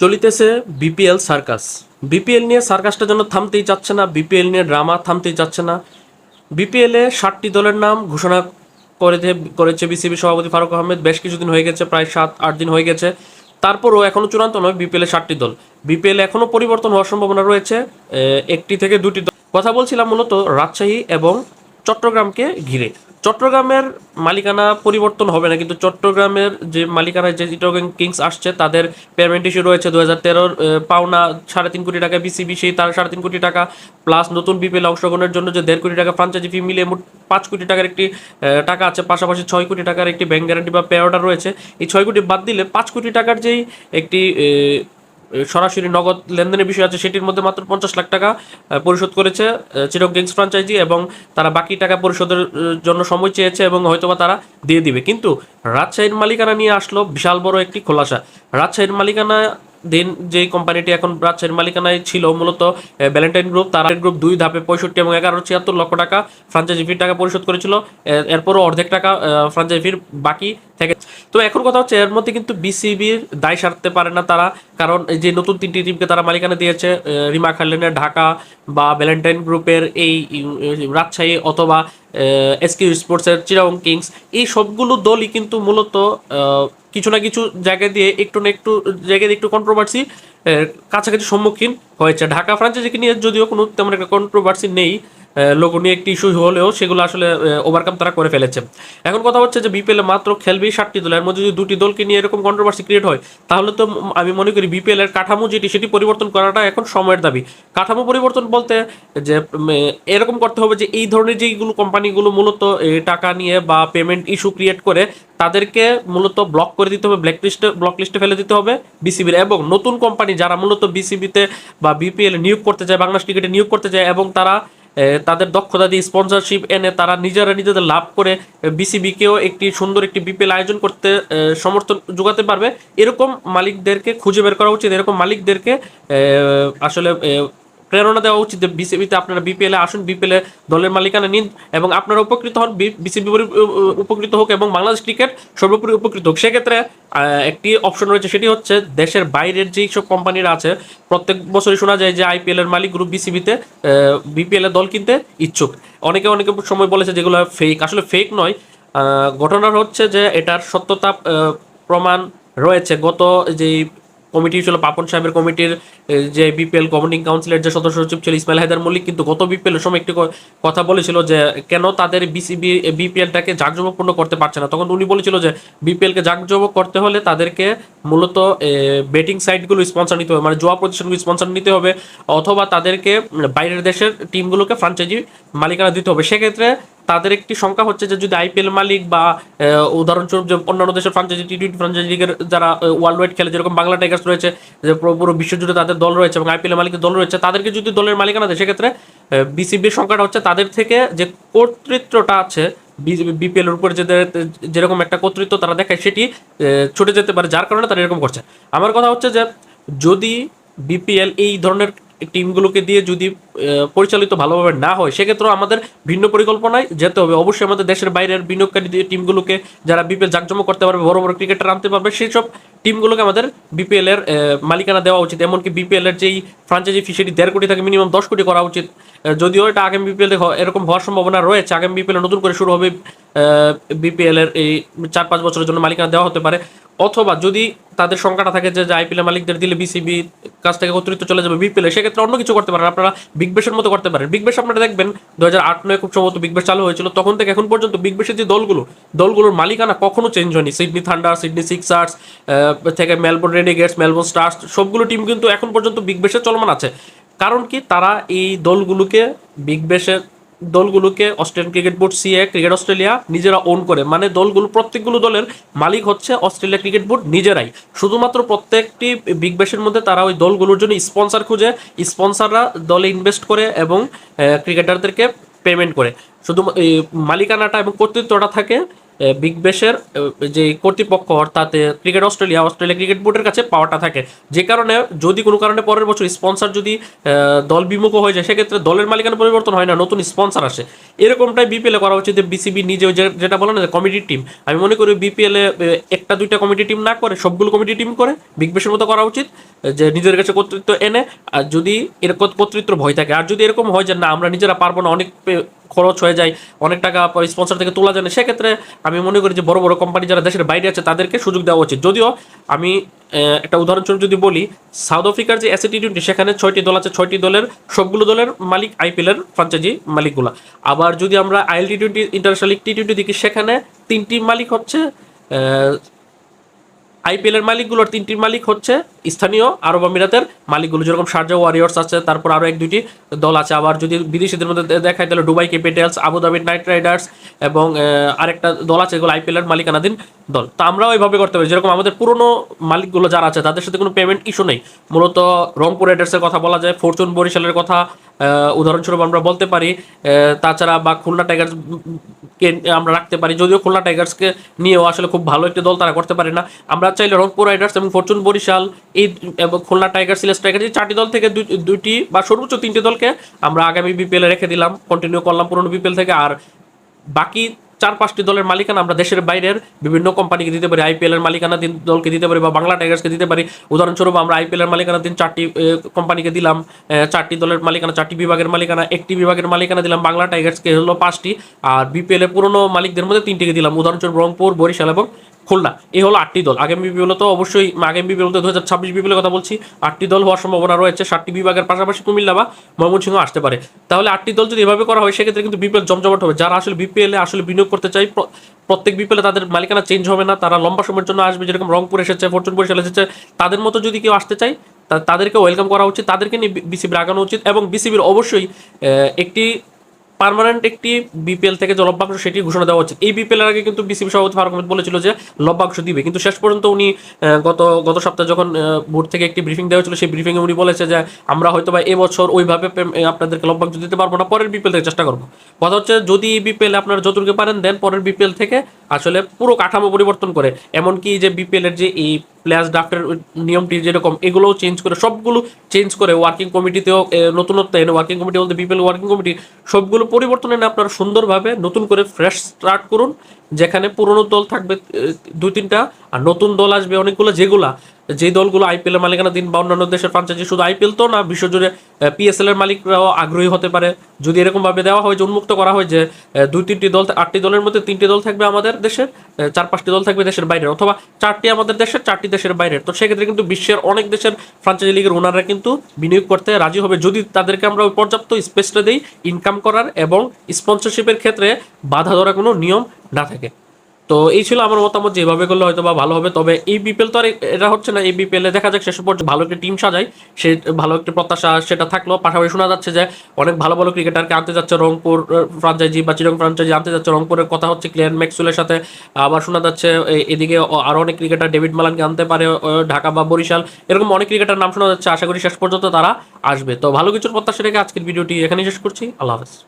চলিতেছে BPL circus. BPL নিয়ে সার্কাসটা যেন থামতেই যাচ্ছে না, বিপিএল নিয়ে ড্রামা থামতেই যাচ্ছে না। বিপিএলে ষাটটি দলের নাম ঘোষণা করেছে করেছে বিসিবি সভাপতি ফারুক আহমেদ। বেশ কিছুদিন হয়ে গেছে, প্রায় সাত, আট দিন হয়ে গেছে। তারপরও এখনও চূড়ান্ত নয় বিপিএল ষাটটি দল। বিপিএল এখনও পরিবর্তন হওয়ার সম্ভাবনা রয়েছে। একটি থেকে দুটি দল। কথা বলছিলাম মূলত রাজশাহী এবং চট্টগ্রামকে ঘিরে। চট্টগ্রামের মালিকানা পরিবর্তন হবে না, কিন্তু চট্টগ্রামের যে মালিকানায় যে চিটাগং কিংস আসছে, তাদের পেমেন্ট ইস্যু রয়েছে দু হাজার তেরোর পাওনা সাড়ে তিন কোটি টাকা বিসিবি সেই তার সাড়ে তিন কোটি টাকা প্লাস নতুন বিপিএল অংশগ্রহণের জন্য যে দেড় কোটি টাকা ফ্রাঞ্চাইজি ফি মিলিয়ে মোট পাঁচ কোটি টাকার একটি টাকা আছে, পাশাপাশি ছয় কোটি টাকার একটি ব্যাংক গ্যারান্টি বা পে অর্ডার রয়েছে। এই ছয় কোটি বাদ দিলে পাঁচ কোটি টাকার যেই একটি সরাসরি নগদ লেনদেনের বিষয় আছে, সেটির মধ্যে মাত্র পঞ্চাশ লাখ টাকা পরিশোধ করেছে চিরক গেংস ফ্রাঞ্চাইজি এবং তারা বাকি টাকা পরিশোধের জন্য সময় চেয়েছে এবং হয়তোবা তারা দিয়ে দিবে। কিন্তু রাজশাহীর মালিকানা নিয়ে আসলো বিশাল বড় একটি খোলাসা। রাজশাহীর মালিকানা দিন যে কোম্পানিটি এখন রাজশাহীর মালিকানায় ছিল, মূলত ভ্যালেন্টাইন গ্রুপ তারা গ্রুপ দুই ধাপে পঁয়ষট্টি এবং এগারো ছিয়াত্তর লক্ষ টাকা ফ্রাঞ্চাইজি ফির টাকা পরিশোধ করেছিল। এর- এরপরও অর্ধেক টাকা ফ্রাঞ্চাইজি ফির বাকি থেকে। তো এখন কথা হচ্ছে, এর মধ্যে কিন্তু বিসিবির দায় সারতে পারে না তারা, কারণ এই যে নতুন তিনটি টিমকে তারা মালিকানা দিয়েছে রিমা খালেনের ঢাকা বা ভ্যালেন্টাইন গ্রুপের এই রাজশাহী অথবা এসকিউ স্পোর্টসের চিরাং কিংস, এই সবগুলো দলই কিন্তু মূলত কিছু না কিছু জায়গা দিয়ে একটু না একটু, জায়গায় একটু কন্ট্রোভার্সি কাছাকাছি সম্মুখীন হয়েছে। ঢাকা ফ্রাঞ্চাইজিকে নিয়ে যদিও কোনো তেমন একটা কন্ট্রোভার্সি নেই লোক নিয়ে একটি ইস্যু হলেও সেগুলো আসলে ওভারকাম তারা করে ফেলেছে। এখন কথা হচ্ছে যে বিপিএল মাত্র খেলবেই ষাটটি দল, এর মধ্যে যদি দুটি দলকে নিয়ে এরকম কন্ট্রোভার্সি ক্রিয়েট হয়, তাহলে তো আমি মনে করি বিপিএল এর কাঠামো যেটি, সেটি পরিবর্তন করাটা এখন সময়ের দাবি। কাঠামো পরিবর্তন বলতে যে এরকম করতে হবে যে এই ধরনের যেইগুলো কোম্পানিগুলো মূলত টাকা নিয়ে বা পেমেন্ট ইস্যু ক্রিয়েট করে, তাদেরকে মূলত ব্লক করে দিতে হবে ব্ল্যাক লিস্টে ব্লক লিস্টে ফেলে দিতে হবে বিসিবির এবং নতুন কোম্পানি যারা মূলত বিসিবিতে বা বিপিএল নিয়োগ করতে চায়, বাংলাদেশ ক্রিকেটে নিয়োগ করতে চায়, এবং তারা তাদের দক্ষতা দিয়ে স্পন্সরশিপ এনে তারা নিজেরা নিজেদের লাভ করে বিসিবিকেও একটি সুন্দর একটি বিপিএল আয়োজন করতে সমর্থন যোগাতে পারবে। এরকম মালিকদেরকে খুঁজে বের করা উচিত। এরকম মালিকদেরকে আসলে প্রেরণা দেওয়া উচিত বিসিবিতে আপনারা বিপিএল আসুন বিপিএল দলের মালিকানা নিন এবং আপনারা উপকৃত হন বিসিবি উপকৃত হোক এবং বাংলাদেশ ক্রিকেট সর্বোপরি উপকৃত হোক। সেক্ষেত্রে একটি অপশন রয়েছে, সেটি হচ্ছে দেশের বাইরের যেই সব কোম্পানিরা আছে, প্রত্যেক বছরই শোনা যায় যে আইপিএল এর মালিক গ্রুপ বিসিবিতে বিপিএল এর দল কিনতে ইচ্ছুক। অনেকে অনেকে সময় বলেছে যেগুলো ফেক আসলে ফেক নয়। ঘটনা হচ্ছে যে এটার সত্যতা প্রমাণ রয়েছে। গত যেই কমিটি ছিল পাপন সাহেবের কমিটির যে বিপিএল গভর্নিং কাউন্সিলের যে সদস্য সচিব ছিল ইসমাইল হায়দার মল্লিক, কিন্তু গত বিপিএল এর সময় একটি কথা বলেছিল যে কেন তাদের বিসিবি বিপিএলটাকে জাঁকজমকপূর্ণ করতে পারছে না। তখন উনি বলেছিল যে বিপিএলকে জাঁকজমক করতে হলে তাদেরকে মূলত বেটিং সাইটগুলো স্পন্সর নিতে হবে মানে জোয়া প্রতিষ্ঠানগুলো স্পন্সর নিতে হবে, অথবা তাদেরকে বাইরের দেশের টিমগুলোকে ফ্রাঞ্চাইজি মালিকানা দিতে হবে। সেক্ষেত্রে তাদের একটি সংখ্যা হচ্ছে যে যদি আইপিএল মালিক বা উদাহরণস্বরূপ যে অন্যান্য দেশের ফ্রাঞ্চাইজি টি টোয়েন্টি ফ্রাঞ্চাইজি লিগের যারা ওয়ার্ল্ড ওয়াইড খেলে, যেরকম বাংলা টাইগার্স রয়েছে, যে পুরো বিশ্বজুড়ে তাদের দল রয়েছে এবং আইপিএল মালিকের দল রয়েছে, তাদেরকে যদি দলের মালিকানা দেয়, সেক্ষেত্রে বিসিবির সংখ্যাটা হচ্ছে তাদের থেকে যে কর্তৃত্বটা আছে বিপিএল এর উপরে যে যেরকম একটা কর্তৃত্ব তারা দেখায়, সেটি ছুটে যেতে পারে, যার কারণে তারা এরকম করছে। আমার কথা হচ্ছে যে, যদি বিপিএল এই ধরনের টিমগুলোকে দিয়ে যদি পরিচালিত ভালোভাবে না হয়, সেক্ষেত্রেও আমাদের ভিন্ন পরিকল্পনায় যেতে হবে। অবশ্যই আমাদের দেশের বাইরের বিনিয়োগকারী টিমগুলোকে যারা বিপিএল জাকজমক করতে পারবে, বড় বড় ক্রিকেটার আনতে পারবে সেই সব টিমগুলোকে আমাদের বিপিএল এর মালিকানা দেওয়া উচিত। এমনকি বিপিএল এর যেই ফ্রাঞ্চাইজি ফি সেটি দেড় কোটি থেকে মিনিমাম দশ কোটি করা উচিত। যদিও এটা আগামী বিপিএল এরকম হওয়ার সম্ভাবনা রয়েছে, আগামী বিপিএল নতুন করে শুরু হবে বিপিএল এর এই চার পাঁচ বছরের জন্য মালিকানা দেওয়া হতে পারে। অথবা যদি তাদের সংখ্যাটা থাকে যে আইপিএল মালিকদের দিলে বিসিবি কাছ থেকে অতিরিক্ত চলে যাবে বিপিএল সেক্ষেত্রে অন্য কিছু করতে পারেন। আপনারা বিগ বেশের মতো করতে পারেন। বিগ বেশ আপনারা দেখবেন দু হাজার আট নয় খুব সম্ভবত বিগ বেশ চালু হয়েছিল, তখন থেকে এখন পর্যন্ত বিগ বেশের যে দলগুলো, দলগুলোর মালিকানা কখনো চেঞ্জ হয়নি। সিডনি থান্ডার সিডনি সিক্সার্স থেকে মেলবোর্ন রেডিগেটস মেলবোর্ন স্টার্স সবগুলো টিম কিন্তু এখন পর্যন্ত বিগ বেশে চলমান আছে। কারণ কি? তারা এই দলগুলোকে বিগ বেশের দলগুলোকে Australian cricket board, CA, cricket Australia নিজেরা ওন করে। মানে দলগুলো, প্রত্যেকগুলো দলের মালিক হচ্ছে অস্ট্রেলিয়া ক্রিকেট বোর্ড নিজেরাই। শুধুমাত্র প্রত্যেকটি বিগ ব্যাশের মধ্যে তারা ওই দলগুলোর জন্য স্পন্সার খুঁজে স্পন্সাররা দলে ইনভেস্ট করে এবং ক্রিকেটারদেরকে পেমেন্ট করে। শুধু মালিকানাটা এবং কর্তৃত্বটা থাকে বিগ ব্যাশের যে কর্তৃপক্ষ, অর্থাৎ ক্রিকেট অস্ট্রেলিয়া অস্ট্রেলিয়া ক্রিকেট বোর্ডের কাছে পাওয়াটা থাকে। যে কারণে যদি কোনো কারণে পরের বছর স্পন্সর যদি দল বিমুখ হয়ে যায়, সেক্ষেত্রে দলের মালিকানা পরিবর্তন হয় না, নতুন স্পন্সর আসে। এরকমটাই বিপিএলে করা উচিত বিসিবি নিজে যেটা বলে না কমিটি টিম আমি মনে করি বিপিএলে একটা দুইটা কমিটি টিম না করে, সবগুলো কমিটি টিম করে, বিগ ব্যাশের মতো করা উচিত, যে নিজের কাছে কর্তৃত্ব এনে, আর যদি এরকম কর্তৃত্ব ভয় থাকে। আর যদি এরকম হয় যে না, আমরা নিজেরা পারব না, অনেক খরচ হয়ে যায়, অনেক টাকা স্পন্সর থেকে তোলা যায় না। সেক্ষেত্রে আমি মনে করি যে বড় বড় কোম্পানি যারা দেশের বাইরে আছে, তাদেরকে সুযোগ দেওয়া উচিত। যদিও আমি একটা উদাহরণস্বরূপ যদি বলি সাউথ আফ্রিকার যে এসএ টি টোয়েন্টি সেখানে ছয়টি দল আছে। ছয়টি দলের, সবগুলো দলের মালিক আইপিএলের ফ্রাঞ্চাইজি মালিকগুলা। আবার যদি আমরা I L T twenty international T twenty দেখি, সেখানে তিনটি মালিক হচ্ছে আইপিএল এর মালিকগুলোর তিনটি মালিক হচ্ছে স্থানীয় আরব আমিরাতের মালিকগুলো, যেরকম শারজা ওয়ারিয়র্স আছে, তারপর আরও এক দুইটি দল আছে। আবার যদি বিদেশিদের মধ্যে দেখায় তাহলে Dubai Capitals Abu Dhabi Knight Riders এবং আরেকটা দল আছে এগুলো আইপিএল এর মালিকানাধীন দল। তো আমরাও এইভাবে করতে পারি। যেরকম আমাদের পুরনো মালিকগুলো যারা আছে, তাদের সাথে কোনো পেমেন্ট ইস্যু নেই। মূলত রংপুর রাইডার্সের কথা বলা যায়, ফরচুন বরিশালের কথা উদাহরণস্বরূপ আমরা বলতে পারি তাছাড়া বা খুলনা টাইগার্স কে, আমরা রাখতে পারি। যদিও খুলনা টাইগার্সকে নিয়েও আসলে খুব ভালো একটি দল তারা করতে পারে না। আমরা চাইলে রংপুর রাইডার্স এবং ফরচুন বরিশাল এই এবং খুলনা টাইগার্স সিলেস টাইগার্স এই চারটি দল থেকে দুই- দুইটি বা সর্বোচ্চ তিনটি দলকে আমরা আগামী বিপিএলে রেখে দিলাম। কন্টিনিউ করলাম পুরনো বিপিএল থেকে। আর বাকি চার পাঁচটি দলের মালিকানা আমরা দেশের বাইরের বিভিন্ন কোম্পানিকে দিতে পারি আইপিএল এর মালিকানা তিন দলকে দিতে পারি বা বাংলা টাইগার্সকে দিতে পারি। উদাহরণস্বরূপ আমরা আইপিএল এর মালিকানা তিন চারটি কোম্পানিকে দিলাম চারটি দলের মালিকানা, চারটি বিভাগের মালিকানা, একটি বিভাগের মালিকানা দিলাম বাংলা টাইগার্সকে হলো পাঁচটি। আর বিপিএল এর পুরনো মালিকদের মধ্যে তিনটিকে দিলাম, উদাহরণস্বরূপ রংপুর, বরিশাল এবং খুলনা এই হলো আটটি দল। আগামী বিপিএল তো অবশ্যই, আগামী বিপিএল তো দু হাজার ছাব্বিশ বিপিএলের কথা বলছি, আটটি দল হওয়ার সম্ভাবনা রয়েছে, সাতটি বিভাগের পাশাপাশি কুমিল্লা বা ময়মনসিংহ আসতে পারে। তাহলে আটটি দল যদি এভাবে করা হয়, সেক্ষেত্রে কিন্তু বিপিএল জমজমাট হবে। যারা আসলে বিপিএল আসলে বিনিয়োগ করতে চাই প্রত্যেক বিপিএলে তাদের মালিকানা চেঞ্জ হবে না, তারা লম্বা সময়ের জন্য আসবে, যেরকম রংপুর এসেছে, ফরচুন বরিশাল এসেছে, তাদের মতো যদি কেউ আসতে চায় তাদেরকে ওয়েলকাম করা উচিত, তাদেরকে নিয়ে বিসিবির আগানো উচিত এবং বিসিবির অবশ্যই একটি পার্মানেন্ট একটি বিপিএল থেকে যে লভ্যাংশ সেটি ঘোষণা দেওয়া উচিত এই বিপিএল এর আগে কিন্তু বিসিবি সভাপতি ফারুক আহমেদ বলেছিল যে লভ্যাংশ দিবে। কিন্তু শেষ পর্যন্ত উনি গত গত সপ্তাহে যখন বোর্ড থেকে একটি ব্রিফিং দেওয়া হয়েছিল, সেই ব্রিফিংয়ে উনি বলেছে যে আমরা হয়তো বা এবছর ওইভাবে আপনাদেরকে লভ্যাংশ দিতে পারব না, পরের বিপিএল থেকে চেষ্টা করব। কথা হচ্ছে যদি এই বিপিএল আপনারা যতটুকু পারেন দেন, পরের বিপিএল থেকে আসলে পুরো কাঠামো পরিবর্তন করে। এমনকি যে বিপিএল এর যে এই প্লেয়ার্স ড্রাফটের নিয়মটি যেরকম, এগুলোও চেঞ্জ করে, সবগুলো চেঞ্জ করে ওয়ার্কিং কমিটিতেও নতুনত্ব এনে ওয়ার্কিং কমিটি বলতে বিপিএল ওয়ার্কিং কমিটি সবগুলো পরিবর্তন এনে আপনারা সুন্দরভাবে নতুন করে ফ্রেশ স্টার্ট করুন। যেখানে পুরনো দল থাকবে দুই তিনটা, আর নতুন দল আসবে অনেকগুলো, যেগুলা যে দলগুলো আইপিএল এর মালিকানা দিন বা অন্যান্য দেশের ফ্রাঞ্চাইজি শুধু আইপিএল তো না, বিশ্বজুড়ে পিএসএল এর মালিকরাও আগ্রহী হতে পারে। যদি এরকম ভাবে দেওয়া হয় যে, উন্মুক্ত করা হয় যে দুই তিনটি দল, আটটি দলের মধ্যে তিনটি দল থাকবে আমাদের দেশের চার পাঁচটি দল থাকবে দেশের বাইরের, অথবা চারটি আমাদের দেশের, চারটি দেশের বাইরের। তো সেক্ষেত্রে কিন্তু বিশ্বের অনেক দেশের ফ্রাঞ্চাইজি লিগের ওনাররা কিন্তু বিনিয়োগ করতে রাজি হবে। যদি তাদেরকে আমরা পর্যাপ্ত স্পেসটা দিই ইনকাম করার এবং স্পন্সরশিপের ক্ষেত্রে বাধা ধরা কোনো নিয়ম না থাকে। তো এই ছিল আমার মতামত যে এভাবে করলে হয়তো বা ভালো হবে। তবে এই বিপিএল তো আর এটা হচ্ছে না, এই বিপিএল এ দেখা যাক শেষ পর্যন্ত ভালো একটা টিম সাজায়। সে ভালো একটা প্রত্যাশা সেটা থাকল। পাশাপাশি শোনা যাচ্ছে যে অনেক ভালো ভালো ক্রিকেটারকে আনতে যাচ্ছে রংপুর ফ্রাঞ্চাইজি বা চিরং ফ্রাঞ্চাইজি আনতে যাচ্ছে। রংপুরের কথা হচ্ছে ক্লিয়ার ম্যাক্সুলের সাথে। আবার শোনা যাচ্ছে এদিকে অ- আরও অনেক ক্রিকেটার ডেভিড মালানকে আনতে পারে ঢাকা বা বরিশাল। এরকম অনেক ক্রিকেটার নাম শোনা যাচ্ছে। আশা করি শেষ পর্যন্ত তারা আসবে। তো ভালো কিছুর প্রত্যাশা রেখে আজকের ভিডিওটি এখানেই শেষ করছি। আল্লাহ হাফেজ।